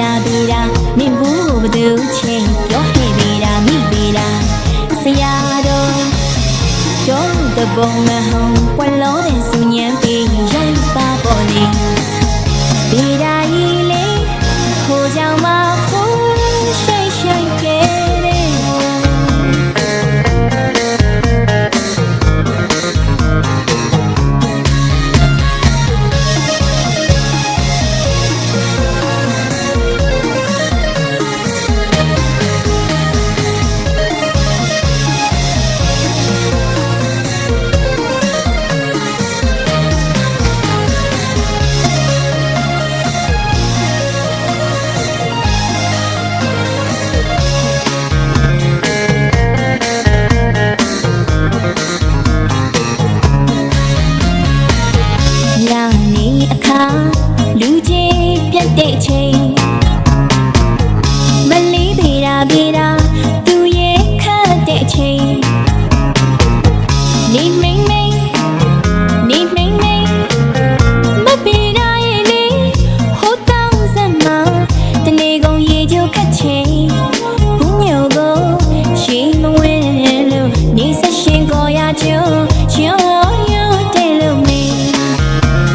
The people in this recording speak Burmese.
တာဗေတာမင်းဘူးဘသူချေပြောဟဲ့ဗေတာမိဗေတာဆရာတော်တို့တပုံမဟုံပွက်လုံး